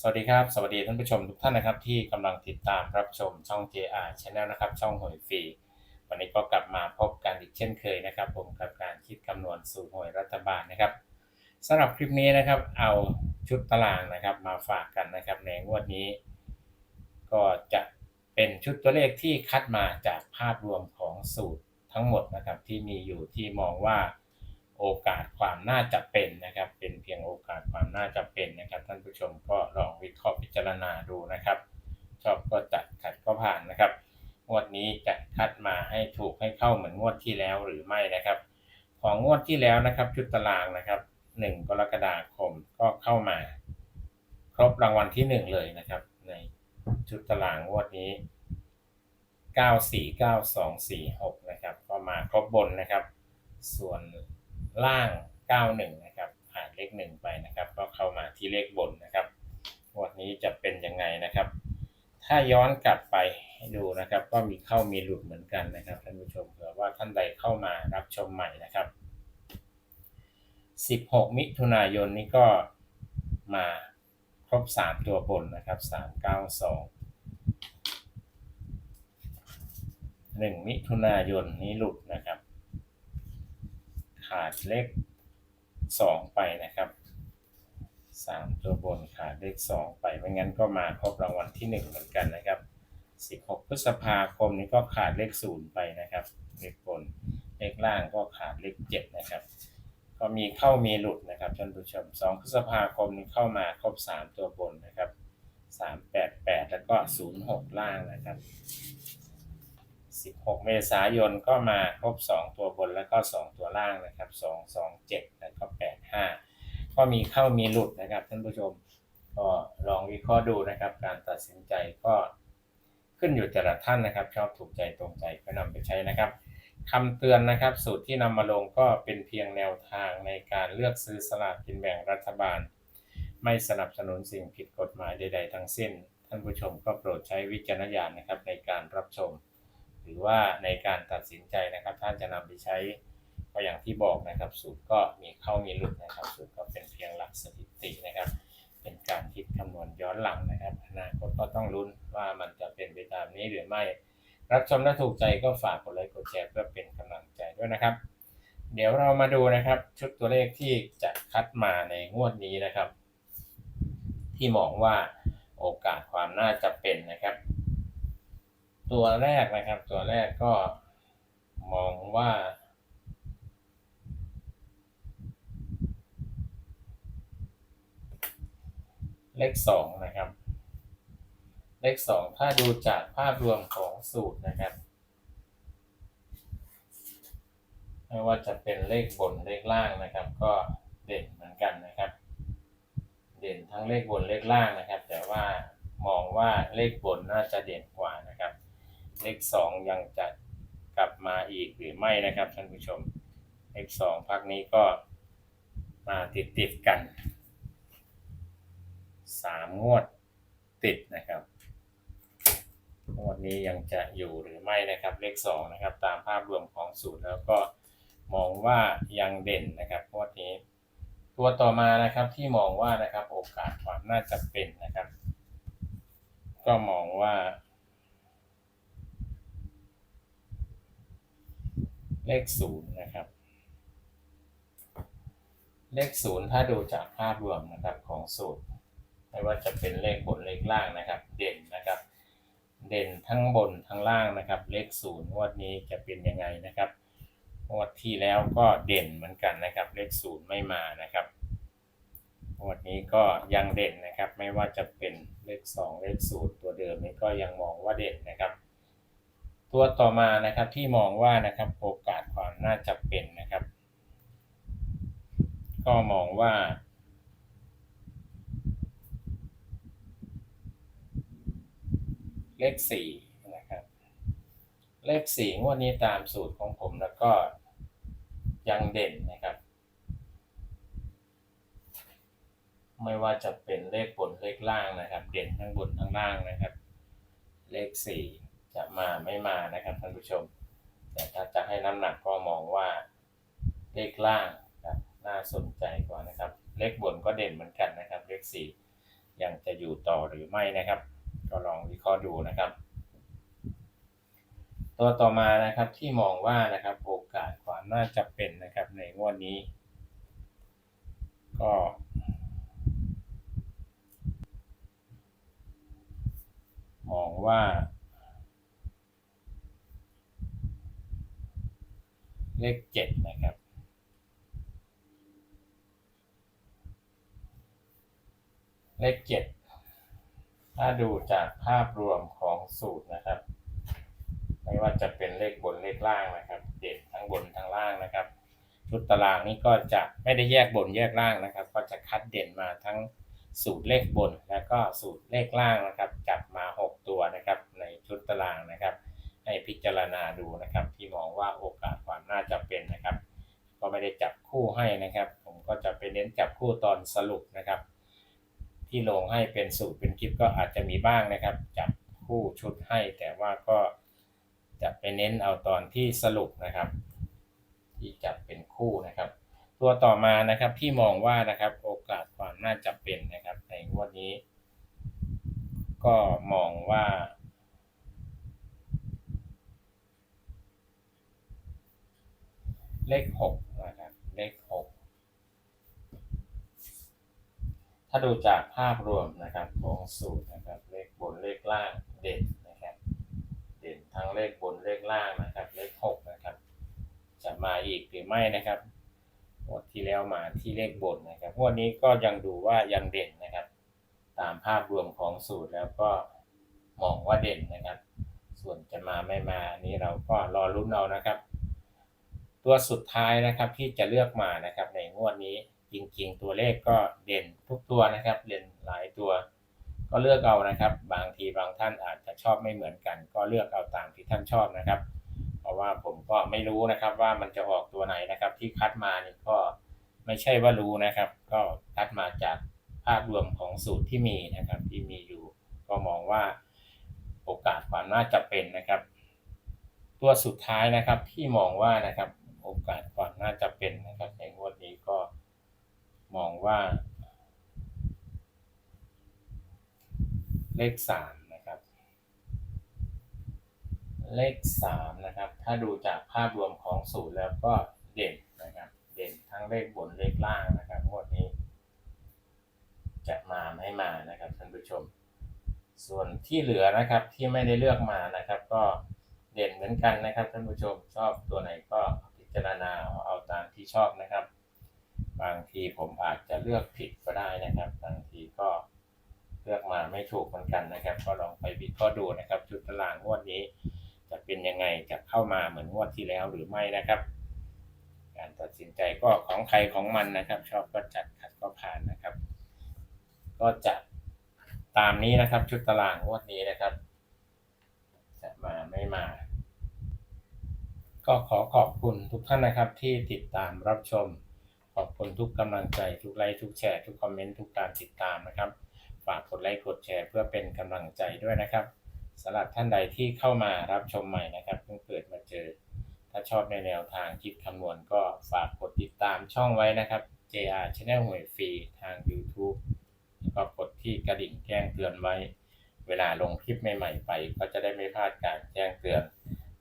สวัสดีครับ สวัสดีท่านผู้ชมทุกท่านนะครับ ที่กำลังติดตามรับชมช่อง JR Channel นะครับ ช่องหวยฟรี วันนี้ก็กลับมาพบกันอีกเช่นเคยนะครับ ผมกับการคิดคำนวณสูตรหวยรัฐบาลนะครับสำหรับคลิปนี้นะครับ เอาชุดตารางนะครับ มาฝากกันนะครับในงวดนี้ ก็จะเป็นชุดตัวเลขที่คัดมาจากภาพรวมของสูตรทั้งหมดนะครับ ที่มีอยู่ที่มองว่า โอกาสความน่าจะเป็นนะครับ เป็นเพียงโอกาสความน่าจะเป็นนะครับ ท่านผู้ชมก็ลองวิเคราะห์พิจารณาดูนะครับ ชอบก็จัดขัดก็ผ่านนะครับงวดนี้จะคัดมาให้ถูกให้เข้าเหมือนงวดที่แล้วหรือไม่นะครับ ของงวดที่แล้วนะครับชุดตารางนะครับ1กรกฎาคมก็เข้ามา ครบรางวัลที่ 1 เลยนะครับ ในชุดตารางงวดนี้ 949246 นะครับ ก็มาครบบนนะครับ ส่วน ล่าง 91 นะครับผ่านเลข1ไปนะครับ ก็เข้ามาที่เลขบนนะครับวดนี้จะเป็นยังไงนะครับ ถ้าย้อนกลับไปให้ดูนะครับ ก็มีเข้ามีหลุดเหมือนกันนะครับท่านผู้ชมเผื่อว่าท่านใดเข้ามารับชมใหม่นะครับ 16 มิถุนายนนี้ก็มาครบ 3 ตัวบนนะครับ 392 1 มิถุนายนนี้หลุดนะครับ ขาดเลข2ไปนะครับ3ตัวบนขาดเลข2ไปไม่งั้นก็มาครบรางวัลที่1เหมือนกันนะครับ16พฤษภาคมนี้ก็ขาดเลข0ไปนะครับเลขบนเลขล่างก็ขาดเลข7นะครับ ก็มีเข้ามีหลุดนะครับท่านผู้ชม2พฤษภาคมนี้เข้ามาครบ3ตัวบนนะครับ388แล้วก็06ล่างนะครับ 16 เมษายนก็มาครบ 2 ตัวบนแล้วก็ 2 ตัวล่างนะครับ 2 2 7 แล้วก็ 85 ก็มีเข้ามีหลุดนะครับท่านผู้ชมก็ลองวิเคราะห์ดูนะครับ การตัดสินใจก็ขึ้นอยู่แต่ละท่านนะครับ ชอบถูกใจตรงใจก็นำไปใช้นะครับคำเตือนนะครับ สูตรที่นำมาลงก็เป็นเพียงแนวทางในการเลือกซื้อสลากกินแบ่งรัฐบาล ไม่สนับสนุนสิ่งผิดกฎหมายใด ๆ ทั้งสิ้น ท่านผู้ชมก็โปรดใช้วิจารณญาณนะครับในการรับชม หรือว่าในการตัดสินใจนะครับ ท่านจะนำไปใช้ก็อย่างที่บอกนะครับ สูตรก็มีเข้ามีหลุดนะครับ สูตรก็เป็นเพียงหลักสถิตินะครับ เป็นการคิดคำนวณย้อนหลังนะครับอนาคตก็ต้องลุ้นว่ามันจะเป็นไปตามนี้หรือไม่รับชมและถูกใจก็ฝากกดไลค์กดแชร์เพื่อเป็นกำลังใจด้วยนะครับ เดี๋ยวเรามาดูนะครับ ชุดตัวเลขที่จะคัดมาในงวดนี้นะครับ ที่มองว่าโอกาสความน่าจะ ตัวแรกนะครับ ตัวแรกก็มองว่า เลขสองนะครับ เลขสองถ้าดูจากภาพรวมของสูตรนะครับไม่ว่าจะเป็นเลขบนเลขล่างนะครับ ก็เด่นเหมือนกันนะครับ เด่นทั้งเลขบนเลขล่างนะครับ แต่ว่ามองว่าเลขบนน่าจะเด่นกว่านะครับ เลขสองยังจะกลับมาอีกหรือไม่นะครับท่านผู้ชมเลขสองพักนี้ก็มาติดติดกันสามงวดติดนะครับงวดนี้ยังจะอยู่หรือไม่นะครับเลขสองนะครับ ตามภาพรวมของสูตรแล้วก็มองว่ายังเด่นนะครับงวดนี้ ตัวต่อมานะครับที่มองว่านะครับโอกาสความน่าจะเป็นนะครับ ก็มองว่า เลขศูนย์นะครับ เลขศูนย์ถ้าดูจากภาพรวมนะครับของสูตร ไม่ว่าจะเป็นเลขบนเลขล่างนะครับ เด่นนะครับ เด่นทั้งบนทั้งล่างนะครับ เลขศูนย์งวดนี้จะเป็นยังไงนะครับงวดที่แล้วก็เด่นเหมือนกันนะครับ เลขศูนย์ไม่มานะครับงวดนี้ก็ยังเด่นนะครับ ไม่ว่าจะเป็นเลขสองเลขศูนย์ตัวเดิมนี้ก็ยังมองว่าเด่นนะครับ ตัวต่อมานะครับที่มองว่านะครับโอกาสความน่าจะเป็นนะครับ ก็มองว่า เลขสี่นะครับ เลขสี่งวดนี้ตามสูตรของผมแล้วก็ยังเด่นนะครับ ไม่ว่าจะเป็นเลขบนเลขล่างนะครับ เด่นทั้งบนทั้งล่างนะครับ เลขสี่ จะมาไม่มานะครับท่านผู้ชม แต่ถ้าจะให้น้ำหนักก็มองว่าเลขล่างครับน่าสนใจกว่านะครับ เลขบนก็เด่นเหมือนกันนะครับ เลขสี่ยังจะอยู่ต่อหรือไม่นะครับ ก็ลองวิเคราะห์ดูนะครับ ตัวต่อมานะครับที่มองว่านะครับโอกาสความน่าจะเป็นนะครับในงวดนี้ ก็มองว่า เลขเจ็ดนะครับ เลขเจ็ดถ้าดูจากภาพรวมของสูตรนะครับ ไม่ว่าจะเป็นเลขบนเลขล่างนะครับ เด่นทั้งบนทั้งล่างนะครับชุดตารางนี้ก็จะไม่ได้แยกบนแยกล่างนะครับ ก็จะคัดเด่นมาทั้งสูตรเลขบนและก็สูตรเลขล่างนะครับ จับมา 6 ตัวนะครับ ในชุดตารางนะครับ ให้พิจารณาดูนะครับที่มองว่าโอก น่าจะเป็นนะครับ ก็ไม่ได้จับคู่ให้นะครับ ผมก็จะไปเน้นจับคู่ตอนสรุปนะครับ ที่ลงให้เป็นสูตรเป็นคลิปก็อาจจะมีบ้างนะครับ จับคู่ชุดให้ แต่ว่าก็จะไปเน้นเอาตอนที่สรุปนะครับ ที่จับเป็นคู่นะครับ ตัวต่อมานะครับที่มองว่านะครับโอกาสความน่าจะเป็นนะครับ ในงวดนี้ ก็มองว่า เลขหกนะครับเลขหกถ้าดูจากภาพรวมนะครับของสูตรนะครับเลขบนเลขล่างเด่นนะครับ เด่นทั้งเลขบนเลขล่างนะครับ เลขหกนะครับ จะมาอีกหรือไม่นะครับงวดที่แล้วมาที่เลขบนนะครับงวดนี้ก็ยังดูว่ายังเด่นนะครับ ตามภาพรวมของสูตรแล้วก็มองว่าเด่นนะครับ ส่วนจะมาไม่มานี้เราก็รอลุ้นเอานะครับ ตัวสุดท้ายนะครับที่จะเลือกมานะครับในงวดนี้จริง ๆ ตัวเลขก็เด่นทุกตัวนะครับเด่นหลายตัว ก็เลือกเอานะครับ บางทีบางท่านอาจจะชอบไม่เหมือนกัน ก็เลือกเอาตามที่ท่านชอบนะครับ เพราะว่าผมก็ไม่รู้นะครับว่ามันจะออกตัวไหนนะครับ ที่คัดมานี่ก็ไม่ใช่ว่ารู้นะครับ ก็คัดมาจากภาพรวมของสูตรที่มีนะครับที่มีอยู่ ก็มองว่าโอกาสความน่าจะเป็นนะครับ ตัวสุดท้ายนะครับที่มองว่านะครับ โอกาสความน่าจะเป็นนะครับในงวดนี้ก็มองว่า เลขสามนะครับ เลขสามนะครับ ถ้าดูจากภาพรวมของสูตรแล้วก็เด่นนะครับ เด่นทั้งเลขบนเลขล่างนะครับงวดนี้ จะมาไม่มานะครับท่านผู้ชม ส่วนที่เหลือนะครับที่ไม่ได้เลือกมานะครับ ก็เด่นเหมือนกันนะครับท่านผู้ชมชอบตัวไหนก็ จารณาเอาเอาตามที่ชอบนะครับ บางทีผมอาจจะเลือกผิดก็ได้นะครับ บางทีก็เลือกมาไม่ถูกเหมือนกันนะครับ ก็ลองไปวิเคราะห์ดูนะครับชุดตารางงวดนี้ จะเป็นยังไงจะเข้ามาเหมือนงวดที่แล้วหรือไม่นะครับ การตัดสินใจก็ของใครของมันนะครับ ชอบก็จัดขัดก็ผ่านนะครับ ก็จะตามนี้นะครับชุดตารางงวดนี้นะครับ จะมาไม่มา ก็ขอขอบคุณทุกท่านนะครับที่ติดตามรับชม ขอบคุณทุกกำลังใจทุกไลค์ทุกแชร์ทุกคอมเมนต์ทุกการติดตามนะครับ ฝากกดไลค์กดแชร์เพื่อเป็นกำลังใจด้วยนะครับสำหรับท่านใดที่เข้ามารับชมใหม่นะครับเพิ่งเปิดมาเจอ ถ้าชอบในแนวทางคิดคำนวณก็ฝากกดติดตามช่องไว้นะครับ JR Channel หวยฟรีทาง YouTube แล้วก็กดที่กระดิ่งแจ้งเตือนไว้ เวลาลงคลิปใหม่ๆไป ก็จะได้ไม่พลาดการแจ้งเตือน